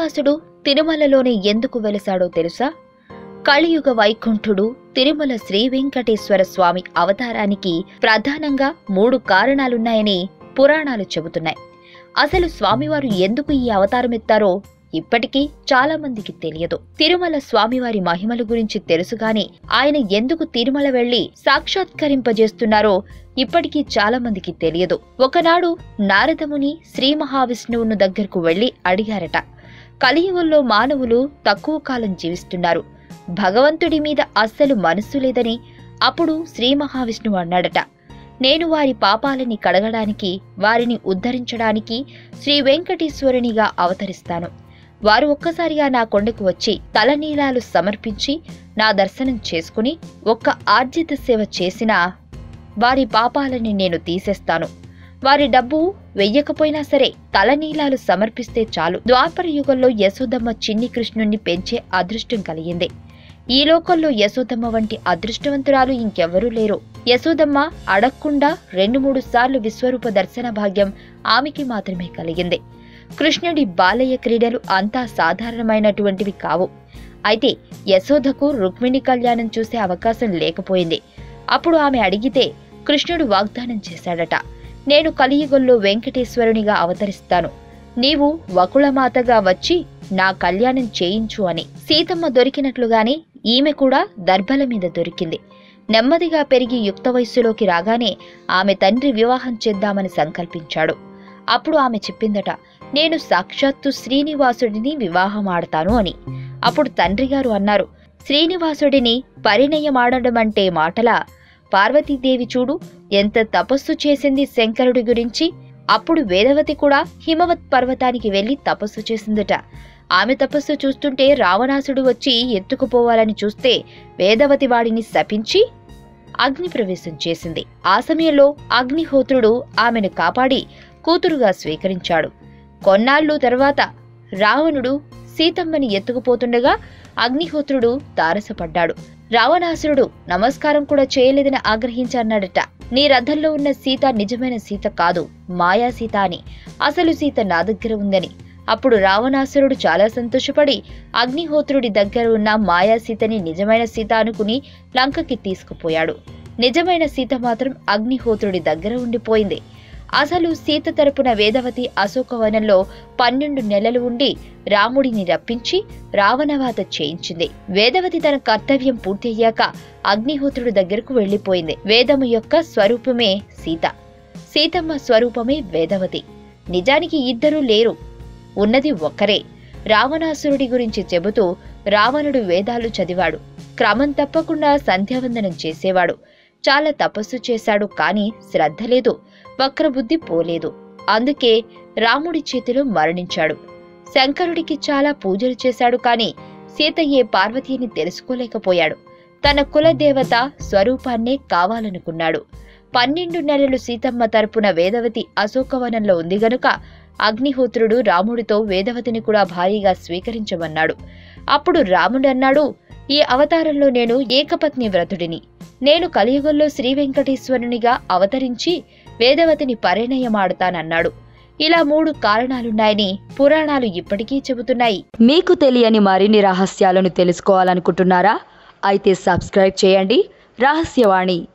శ్రీనివాసుడు తిరుమలలోనే ఎందుకు వెలసాడో తెలుసా? కలియుగ వైకుంఠుడు తిరుమల శ్రీ వెంకటేశ్వర స్వామి అవతారానికి ప్రధానంగా మూడు కారణాలున్నాయని పురాణాలు చెబుతున్నాయి. అసలు స్వామివారు ఎందుకు ఈ అవతారం ఎత్తారో ఇప్పటికీ చాలా మందికి తెలియదు. తిరుమల స్వామివారి మహిమల గురించి తెలుసుగాని ఆయన ఎందుకు తిరుమల వెళ్ళి సాక్షాత్కరింపజేస్తున్నారో ఇప్పటికీ చాలా మందికి తెలియదు. ఒకనాడు నారదముని శ్రీ మహావిష్ణువును దగ్గరకు వెళ్ళి అడిగారట. కలియుగంలో మానవులు తక్కువ కాలం జీవిస్తున్నారు. భగవంతుడి మీద అస్సలు మనస్సు లేదని అప్పుడు శ్రీ మహావిష్ణువు అన్నాడట. నేను వారి పాపాలని కడగడానికి వారిని ఉద్ధరించడానికి శ్రీ వెంకటేశ్వరునిగా అవతరిస్తాను. వారు ఒక్కసారిగా నా కొండకు వచ్చి తలనీలాలు సమర్పించి నా దర్శనం చేసుకుని ఒక్క ఆర్జిత సేవ చేసినా వారి పాపాలని నేను తీసేస్తాను. వారి డబ్బు వెయ్యకపోయినా సరే తలనీలాలు సమర్పిస్తే చాలు. ద్వాపర యుగంలో యశోదమ్మ చిన్ని కృష్ణుణ్ణి పెంచే అదృష్టం కలిగింది. ఈ లోకంలో యశోదమ్మ వంటి అదృష్టవంతురాలు ఇంకెవ్వరూ లేరు. యశోదమ్మ అడగకుండా రెండు మూడు సార్లు విశ్వరూప దర్శన భాగ్యం ఆమెకి మాత్రమే కలిగింది. కృష్ణుడి బాలయ్య క్రీడలు అంతా సాధారణమైనటువంటివి కావు. అయితే యశోదకు రుక్మిణి కళ్యాణం చూసే అవకాశం లేకపోయింది. అప్పుడు ఆమె అడిగితే కృష్ణుడు వాగ్దానం చేశాడట. నేను కలియుగంలో వెంకటేశ్వరునిగా అవతరిస్తాను. నీవు వకుళమాతగా వచ్చి నా కళ్యాణం చేయించు అని. సీతమ్మ దొరికినట్లుగానే ఈమె కూడా దర్భల మీద దొరికింది. నెమ్మదిగా పెరిగి యుక్త వయస్సులోకి రాగానే ఆమె తండ్రి వివాహం చేద్దామని సంకల్పించాడు. అప్పుడు ఆమె చెప్పిందట నేను సాక్షాత్తు శ్రీనివాసుడిని వివాహం ఆడతాను అని. అప్పుడు తండ్రిగారు అన్నారు శ్రీనివాసుడిని పరిణయమాడడం అంటే మాటలా పార్వతీదేవి చూడు ఎంత తపస్సు చేసింది శంకరుడి గురించి. అప్పుడు వేదవతి కూడా హిమవత్ పర్వతానికి వెళ్ళి తపస్సు చేసిందట. ఆమె తపస్సు చూస్తుంటే రావణాసుడు వచ్చి ఎత్తుకుపోవాలని చూస్తే వేదవతి వాడిని శపించి అగ్నిప్రవేశం చేసింది. ఆ సమయంలో అగ్నిహోత్రుడు ఆమెను కాపాడి కూతురుగా స్వీకరించాడు. కొన్నాళ్ళు తర్వాత రావణుడు సీతమ్మని ఎత్తుకుపోతుండగా అగ్నిహోత్రుడు తారసపడ్డాడు. రావణాసురుడు నమస్కారం కూడా చేయలేదని ఆగ్రహించి అన్నాడట నీ రథంలో ఉన్న సీత నిజమైన సీత కాదు మాయా సీత అని. అసలు సీత నా దగ్గర ఉందని. అప్పుడు రావణాసురుడు చాలా సంతోషపడి అగ్నిహోత్రుడి దగ్గర ఉన్న మాయా సీతని నిజమైన సీత అనుకుని లంకకి తీసుకుపోయాడు. నిజమైన సీత మాత్రం అగ్నిహోత్రుడి దగ్గర ఉండిపోయింది. అసలు సీత తరపున వేదవతి అశోకవనంలో పన్నెండు నెలలు ఉండి రాముడిని రప్పించి రావణవాత చేయించింది. వేదవతి తన కర్తవ్యం పూర్తి అయ్యాక అగ్నిహోత్రుడి దగ్గరకు వెళ్ళిపోయింది వేదము యొక్క స్వరూపమే సీత. సీతమ్మ స్వరూపమే వేదవతి. నిజానికి ఇద్దరూ లేరు. ఉన్నది ఒక్కరే. రావణాసురుడి గురించి చెబుతూ రావణుడు వేదాలు చదివాడు. క్రమం తప్పకుండా సంధ్యావందనం చేసేవాడు. చాలా తపస్సు చేశాడు కాని శ్రద్ధ లేదు వక్రబుద్ధి పోలేదు. అందుకే రాముడి చేతిలో మరణించాడు. శంకరుడికి చాలా పూజలు చేశాడు కాని సీతయ్యే పార్వతీని తెలుసుకోలేకపోయాడు. తన కులదేవత స్వరూపాన్నే కావాలనుకున్నాడు. పన్నెండు నెలలు సీతమ్మ తరపున వేదవతి అశోకవనంలో ఉంది గనుక అగ్నిహోత్రుడు రాముడితో వేదవతిని కూడా భారీగా స్వీకరించమన్నాడు. అప్పుడు రాముడన్నాడు ఈ అవతారంలో నేను ఏకపత్ని వ్రతుడిని. నేను కలియుగంలో శ్రీ వెంకటేశ్వరునిగా అవతరించి వేదవతిని పరిణయమాడుతానన్నాడు. ఇలా మూడు కారణాలున్నాయని పురాణాలు ఇప్పటికీ చెబుతున్నాయి. మీకు తెలియని మరిన్ని రహస్యాలను తెలుసుకోవాలనుకుంటున్నారా? అయితే సబ్స్క్రైబ్ చేయండి. రహస్యవాణి